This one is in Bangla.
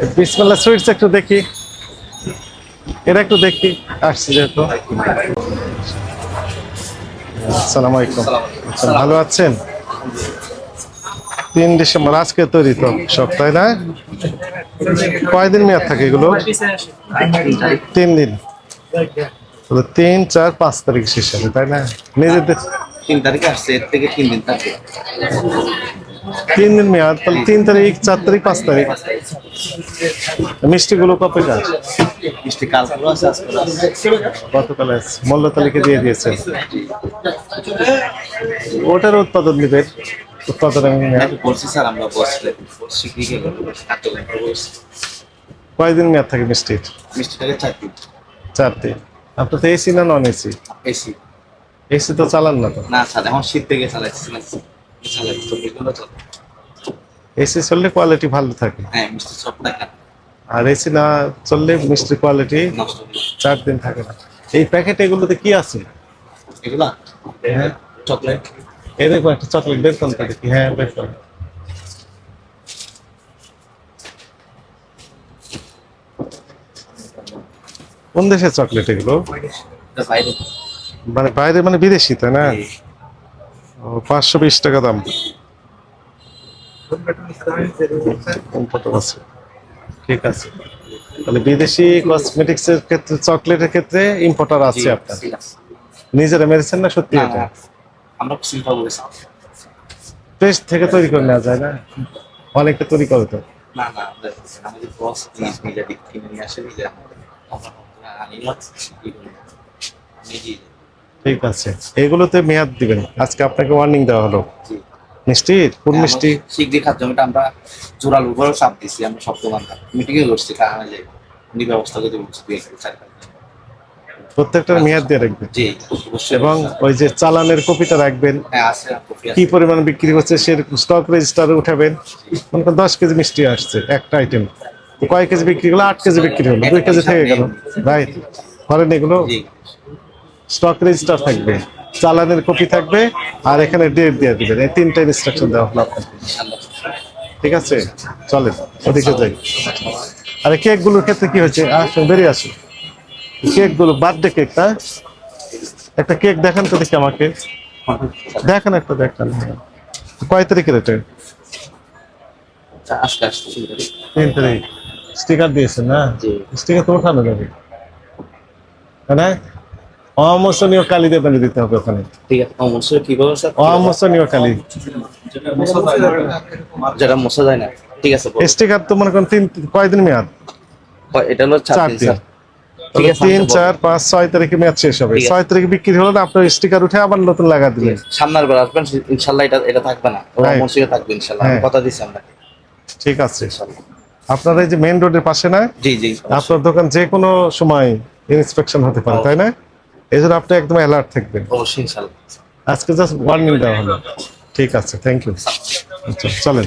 বিসমিল্লা সুইটস একটু দেখি। এটা একটু দেখি আসছি যেহেতু। আসসালামু আলাইকুম। ভালো আছেন? তিন ডিসেম্বর আজকে তৈরি তো সব তাই না? কয়দিন মেয়াদ থাকে এগুলো? তিন দিন। তাহলে তিন চার পাঁচ তারিখ শেষ হবে তাই না? নিজেদের তিন তারিখে আসছে এর থেকে তিন দিন থাকবে তিন দিন মেয়াদ তাহলে তিন তারিখ চার তারিখ পাঁচ তারিখ। মিষ্টিগুলো কবে মিষ্টি কালগুলো আজকে গতকাল। মূল্য তালিকা দিয়ে দিয়েছে। ওটার উৎপাদন নিবে। উৎপাদন বলছি স্যার আমরা কয়দিন মেয়াদ থাকে মিষ্টির? মিষ্টিটাকে চার দিন। চার দিন। আপনার তো এসি না নন এসি এসি এসি তো চালান না তো? না স্যার এখন শীত থেকে চালাচ্ছি এসি চললে কোয়ালিটি ভালো থাকে। মিষ্টি আর এসি না চললে মিষ্টির কোয়ালিটি চার দিন থাকে না। এই প্যাকেট এগুলোতে কি আছে? এগুলা হ্যাঁ চকলেট এরকম একটা চকলেট বের করতে দেখি হ্যাঁ বের কোন দেশের চকলেট এগুলো? মানে বাইরে মানে বিদেশি তাই না? পাঁচশো বিশ টাকা দাম। আছে। ঠিক আছে। তাহলে বিদেশি কসমেটিক্স এর ক্ষেত্রে চকলেটের ক্ষেত্রে ইম্পোর্টার আছে আপনার। নিজেরা মেরেছেন না সত্যি এটা? আমরা সিলভার বলেছি পেস্ট থেকে তৈরি করে নেওয়া যায় না? অনেকে তৈরি করে তো। না না আমাদের বস নিজে দিক কিনে নিয়ে আসে নিজে আমরা না নিজে ঠিক আছে। এগুলোতে মেয়াদ দিবেন। আজকে আপনাকে ওয়ার্নিং দেওয়া হলো। জি। মিষ্টির কোন মিষ্টি? শিগগির খাদ্য জমিটা আমরা জোরালো উপরেও চাপ দিচ্ছি আমরা সব দোকানদার মিটিংয়ে করছি কারণে যে উনি ব্যবস্থা করে বলছি চার প্রত্যেকটার মেয়াদ দিয়ে রাখবেন। জি এবং ওই যে চালানের কপিটা রাখবেন। হ্যাঁ আছে কি পরিমাণ বিক্রি হচ্ছে সে স্টক রেজিস্টারে উঠাবেন। মনে করেন দশ কেজি মিষ্টি আসছে একটা আইটেম কয় কেজি বিক্রি হলো? আট কেজি বিক্রি হলো দুই কেজি থেকে গেল। রাইট করেন এগুলো। জি। স্টক রেজিস্টার থাকবে চালানের কপি থাকবে আর এখানে ডেট দিয়ে দিবেন। এই তিনটা ইনস্ট্রাকশন দেওয়া হলো আপনাকে ঠিক আছে? চলেন ওদিকে যাই। আরে কেকগুলোর ক্ষেত্রে কি হয়েছে? আসুন বেরিয়ে আসুন। কেকগুলো বার্থডে কেক না একটা কেক দেখান তো দেখি আমাকে। দেখান একটা দেখান। কয় তারিখের এটা? তিন তারিখ। স্টিকার দিয়েছেন না? স্টিকার তো ওঠানো যাবে। তাই না অমোচনীয় কালি দেবেন দিতে হবে ওখানে। ঠিক আছে অবশ্যই কীভাবে স্যার? অমোচনীয় কালি। যেটা মশা যায় না ঠিক আছে স্টিকার তো মনে করেন তিন কয়দিন মেয়াদ? এটা হলো চার দিন তিন চার পাঁচ ছয় তারিখে শেষ হবে। ছয় তারিখে বিক্রি হলো না আপনার স্টিকার উঠে আবার নতুন লাগা দিলেন সামনের বার আসবেন ইনশাল্লাহ এটা এটা থাকবে না। মসজিদে থাকবে ইনশাল্লাহ। হ্যাঁ। কথা দিচ্ছি আমরা ঠিক আছে। আপনার এই যে মেইন রোডের পাশে না জি জি আপনার দোকান যে কোনো সময় ইন্সপেকশন হতে পারে তাই না? এই জন্য আপনি একদম অ্যালার্ট থাকবেন। অবশ্যই আজকে জাস্ট ওয়ার্নিং দেওয়া হলো। ঠিক আছে থ্যাংক ইউ আচ্ছা চলেন।